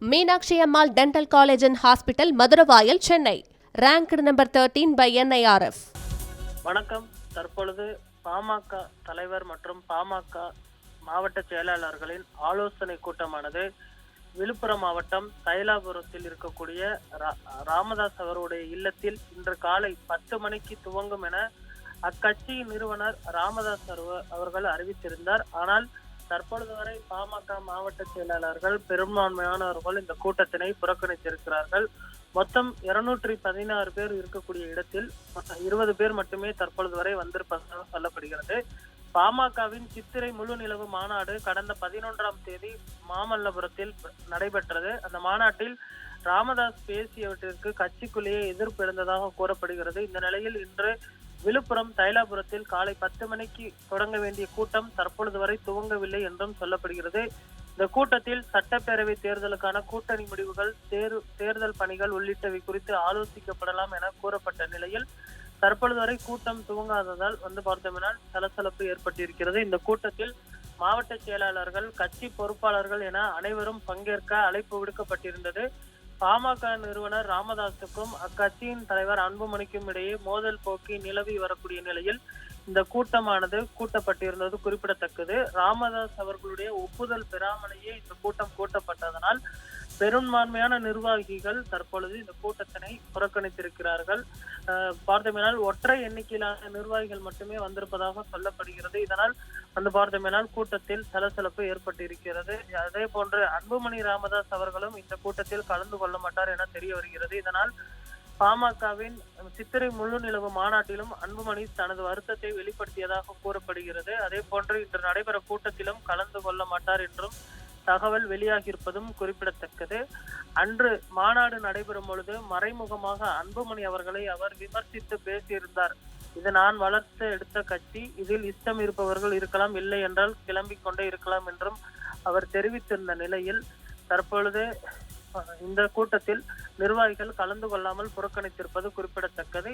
Meenakshi Ammal dental college and hospital Maduravoyal Chennai. Ranked number thirteen by NIRF வணக்கம். தற்பொழுது பாமக தலைவர் மற்றும் பாமக மாவட்ட செயலாளர்களின் ஆலோசனை கூட்டமானது விழுப்புரம் மாவட்டம் தைலாபுரத்தில் இருக்கக்கூடிய ரா- ராமதாஸ் அவருடைய இல்லத்தில் இன்று காலை பத்து மணிக்கு துவங்கும் என அக்கட்சியின் நிறுவனர் ராமதாஸ் அவர்கள் அறிவித்திருந்தார். ஆனால் தற்பொழுது வரை பாமக மாவட்ட செயலாளர்கள் பெரும்பான்மையானவர்கள் இந்த கூட்டத்தினை புறக்கணித்திருக்கிறார்கள். மொத்தம் இருநூற்றி பதினாறு பேர் இருக்கக்கூடிய இடத்தில் இருபது பேர் மட்டுமே தற்பொழுது வரை வந்திருப்பதாக சொல்லப்படுகிறது. பாமகவின் சித்திரை முழு நிலவு மாநாடு கடந்த பதினொன்றாம் தேதி மாமல்லபுரத்தில் நடைபெற்றது. அந்த மாநாட்டில் ராமதாஸ் பேசியவற்றிற்கு கட்சிக்குள்ளேயே எதிர்ப்பு இருந்ததாக கூறப்படுகிறது. இந்த நிலையில் இன்று விழுப்புரம் தைலாபுரத்தில் காலை பத்து மணிக்கு தொடங்க வேண்டிய கூட்டம் தற்பொழுது வரை துவங்கவில்லை என்றும் சொல்லப்படுகிறது. இந்த கூட்டத்தில் சட்டப்பேரவை தேர்தலுக்கான கூட்டணி முடிவுகள் தேர் தேர்தல் பணிகள் உள்ளிட்டவை குறித்து ஆலோசிக்கப்படலாம் என கூறப்பட்ட நிலையில் தற்பொழுது வரை கூட்டம் துவங்காததால் வந்து பார்த்தோம்னால் சலசலப்பு ஏற்பட்டிருக்கிறது. இந்த கூட்டத்தில் மாவட்ட செயலாளர்கள் கட்சி பொறுப்பாளர்கள் என அனைவரும் பங்கேற்க அழைப்பு விடுக்கப்பட்டிருந்தது. பாமக நிறுவனர் ராமதாஸுக்கும் அக்கட்சியின் தலைவர் அன்புமணிக்கும் இடையே மோதல் போக்கி நிலவி வரக்கூடிய நிலையில் இந்த கூட்டமானது கூட்டப்பட்டிருந்தது குறிப்பிடத்தக்கது. ராமதாஸ் அவர்களுடைய ஒப்புதல் பெறாமலேயே இந்த கூட்டம் கூட்டப்பட்டதனால் பெரும்பான்மையான நிர்வாகிகள் தற்பொழுது இந்த கூட்டத்தினை புறக்கணித்திருக்கிறார்கள். பார்த்தமையினால் ஒற்றை எண்ணிக்கையிலான நிர்வாகிகள் மட்டுமே வந்திருப்பதாக சொல்லப்படுகிறது. இதனால் வந்து பார்த்தமையினால் கூட்டத்தில் சலசலப்பு ஏற்பட்டிருக்கிறது. அதே போன்று அன்புமணி ராமதாஸ் அவர்களும் இந்த கூட்டத்தில் கலந்து கொள்ள மாட்டார் என தெரிய வருகிறது. இதனால் பாமகவின் சித்திரை முழு நிலவு மாநாட்டிலும் அன்புமணி தனது வருத்தத்தை வெளிப்படுத்தியதாக கூறப்படுகிறது. அதே போன்று இன்று நடைபெற கூட்டத்திலும் கலந்து கொள்ள மாட்டார் என்றும் தகவல் வெளியாகியிருப்பதும் குறிப்பிடத்தக்கது. அன்று மாநாடு நடைபெறும் பொழுது மறைமுகமாக அன்புமணி அவர்களை அவர் விமர்சித்து பேசியிருந்தார். இது நான் வளர்த்து எடுத்த கட்சி. இதில் இஷ்டம் இருப்பவர்கள் இருக்கலாம் இல்லை என்றால் கிளம்பிக் கொண்டே இருக்கலாம் என்றும் அவர் தெரிவித்திருந்த நிலையில் தற்பொழுது இந்த கூட்டத்தில் நிர்வாகிகள் கலந்து கொள்ளாமல் புறக்கணித்திருப்பது குறிப்பிடத்தக்கது.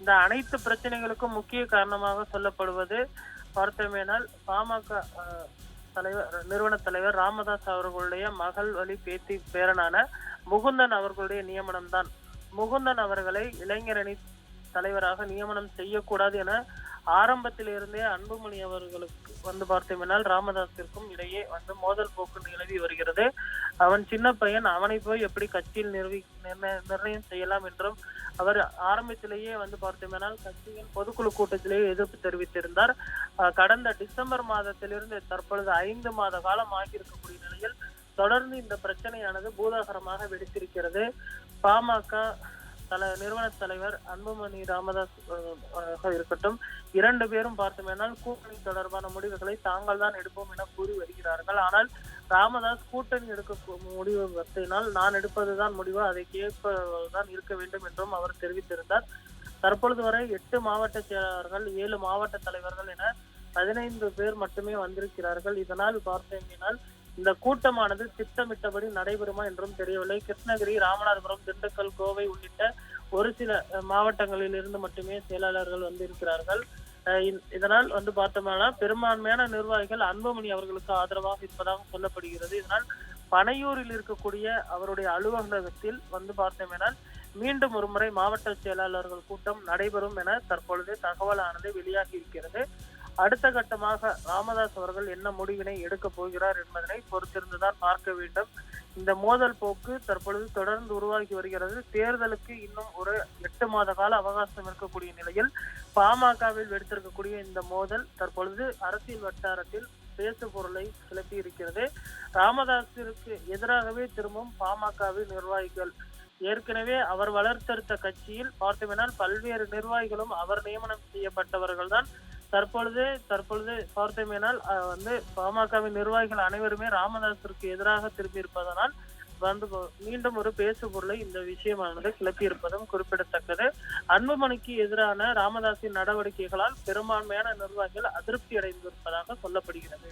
இந்த அனைத்து பிரச்சனைகளுக்கும் முக்கிய காரணமாக சொல்லப்படுவது பார்த்தோமேனால் பாமக தலைவர் நிறுவன தலைவர் ராமதாஸ் அவர்களுடைய மகள் வழி பேத்தி பேரனான முகுந்தன் அவர்களுடைய நியமனம் தான் முகுந்தன் அவர்களை இளைஞரணி தலைவராக நியமனம் செய்யக்கூடாது என ஆரம்பத்திலிருந்தே அன்புமணி அவர்களுக்கு வந்து பார்த்தோம்னால் ராமதாஸிற்கும் இடையே வந்து மோதல் போக்கு நிலவி வருகிறது. அவன் சின்ன பையன் அவனை போய் எப்படி கட்சியில் நிர்வி நிர்ணய- நிர்ணயம் செய்யலாம் என்றும் அவர் ஆரம்பத்திலேயே வந்து பார்த்தோம்னால் கட்சியின் பொதுக்குழு கூட்டத்திலேயே எதிர்ப்பு தெரிவித்திருந்தார். கடந்த டிசம்பர் மாதத்திலிருந்து தற்பொழுது ஐந்து மாத காலம் ஆகியிருக்கக்கூடிய நிலையில் தொடர்ந்து இந்த பிரச்சனையானது பூதாகரமாக வெடித்திருக்கிறது. பாமக தல நிறுவன தலைவர் அன்புமணி ராமதாஸ் இருக்கட்டும். இரண்டு பேரும் பார்த்தோமேனால் கூட்டணி தொடர்பான முடிவுகளை தாங்கள் தான் எடுப்போம் என கூறி வருகிறார்கள். ஆனால் ராமதாஸ் கூட்டணி எடுக்க முடிவு பற்றினால் நான் எடுப்பதுதான் முடிவு? அதை கேட்பதுதான் இருக்க வேண்டும் என்றும் அவர் தெரிவித்திருந்தார். தற்பொழுது வரை எட்டு மாவட்ட செயலாளர்கள் ஏழு மாவட்ட தலைவர்கள் என பதினைந்து பேர் மட்டுமே வந்திருக்கிறார்கள். இதனால் பார்த்தீங்கன்னா இந்த கூட்டமானது திட்டமிட்டபடி நடைபெறுமா என்றும் தெரியவில்லை. கிருஷ்ணகிரி ராமநாதபுரம் திண்டுக்கல் கோவை உள்ளிட்ட ஒரு சில மாவட்டங்களில் இருந்து மட்டுமே செயலாளர்கள் வந்திருக்கிறார்கள். அஹ், இதனால் வந்து பார்த்தோம்னா பெரும்பான்மையான நிர்வாகிகள் அன்புமணி அவர்களுக்கு ஆதரவாக இருப்பதாக சொல்லப்படுகிறது. இதனால் பனையூரில் இருக்கக்கூடிய அவருடைய அலுவலகத்தில் வந்து பார்த்தோமேனால் மீண்டும் ஒரு முறை மாவட்ட செயலாளர்கள் கூட்டம் நடைபெறும் என தற்பொழுது தகவலானது வெளியாகி இருக்கிறது. அடுத்த கட்டமாக ராமதாஸ் அவர்கள் என்ன முடிவினை எடுக்கப் போகிறார் என்பதனை பொறுத்திருந்துதான் பார்க்க வேண்டும். இந்த மோதல் போக்கு தற்பொழுது தொடர்ந்து உருவாகி வருகிறது. தேர்தலுக்கு இன்னும் ஒரு எட்டு மாத கால அவகாசம் இருக்கக்கூடிய நிலையில் பாமகவில் வெடித்திருக்கக்கூடிய இந்த மோதல் தற்பொழுது அரசியல் வட்டாரத்தில் பேசு பொருளை கிளப்பி இருக்கிறது. ராமதாஸிற்கு எதிராகவே திரும்பும் பாமகவின் நிர்வாகிகள். ஏற்கனவே அவர் வளர்த்தெடுத்த கட்சியில் பார்த்தோமெனால் பல்வேறு நிர்வாகிகளும் அவர் நியமனம் செய்யப்பட்டவர்கள் தான் தற்பொழுது தற்பொழுது பார்த்தோமேனால் அஹ், வந்து பாமகவின் நிர்வாகிகள் அனைவருமே ராமதாஸிற்கு எதிராக திரும்பி இருப்பதனால் வந்து மீண்டும் ஒரு பேசு பொருளை இந்த விஷயமானது கிளப்பி இருப்பதும் குறிப்பிடத்தக்கது. அன்புமணிக்கு எதிரான ராமதாஸின் நடவடிக்கைகளால் பெரும்பான்மையான நிர்வாகிகள் அதிருப்தி அடைந்திருப்பதாக சொல்லப்படுகிறது.